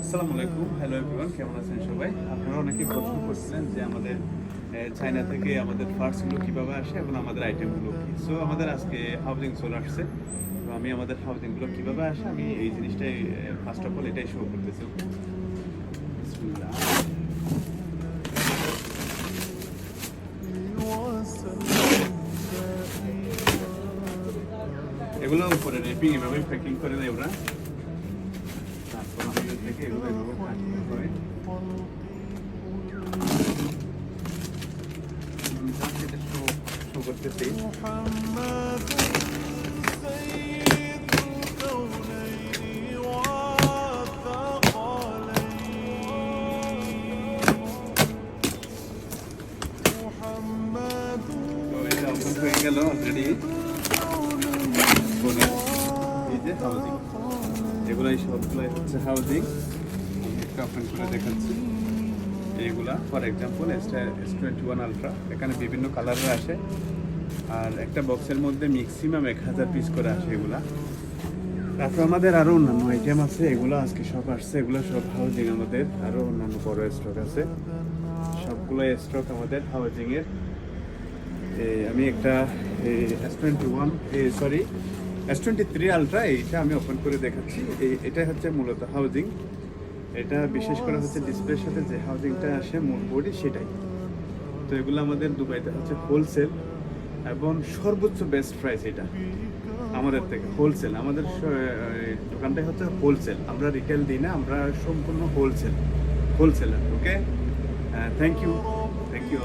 আসসালামু আলাইকুম। Hello everyone কেমন আছেন সবাই? আপনারা অনেকে প্রশ্ন করছিলেন যে আমাদের চায়না থেকে আমাদের পার্টসগুলো কীভাবে আসে এবং আমাদের আইটেমগুলো কী? সো আমাদের আজকে হাউজিং চলে আসছে। তো আমি আমাদের হাউজিংগুলো কীভাবে আসে আমি এই জিনিসটাই ফার্স্ট অফ অল এটাই শো করতেছি। এগুলো উপরে রেপিং এভাবে প্যাকিং করে দেয় ওরা। থেকে এগুলো এটা show- show করতেছি হয়ে গেল অলরেডি এই যে হাউজিং এগুলো এই সবগুলোই হচ্ছে হাউজিং একটা করে দেখাচ্ছি। এইগুলা for example S twenty one Ultra এখানে বিভিন্ন কালারের আসে। আর একটা বক্সের মধ্যে ম্যাক্সিমাম এক হাজার পিস করে আসে এগুলা। তারপর আমাদের আরও অন্যান্য আইটেম আছে, এগুলো আজকে সব আসছে, এগুলো সব হাউজিং আমাদের আরও অন্যান্য বড় স্টক আছে। সবগুলো স্টক আমাদের হাউজিংয়ের আমি একটা S twenty one sorry S twenty three Ultra এইটা আমি ওপেন করে দেখাচ্ছি। এই- এটা হচ্ছে মূলত হাউজিং এটা বিশেষ করে হচ্ছে ডিসপ্লের সাথে যে হাউজিংটা আসে, মূল বডি সেটাই। তো এগুলো আমাদের দুবাইতে হচ্ছে হোলসেল এবং সর্বোচ্চ বেস্ট প্রাইস এটা আমাদের থেকে হোলসেল আমাদের দোকানটাই হচ্ছে হোলসেল আমরা রিটেল দিই না, আমরা সম্পূর্ণ wholesale wholesaler okay thank you thank you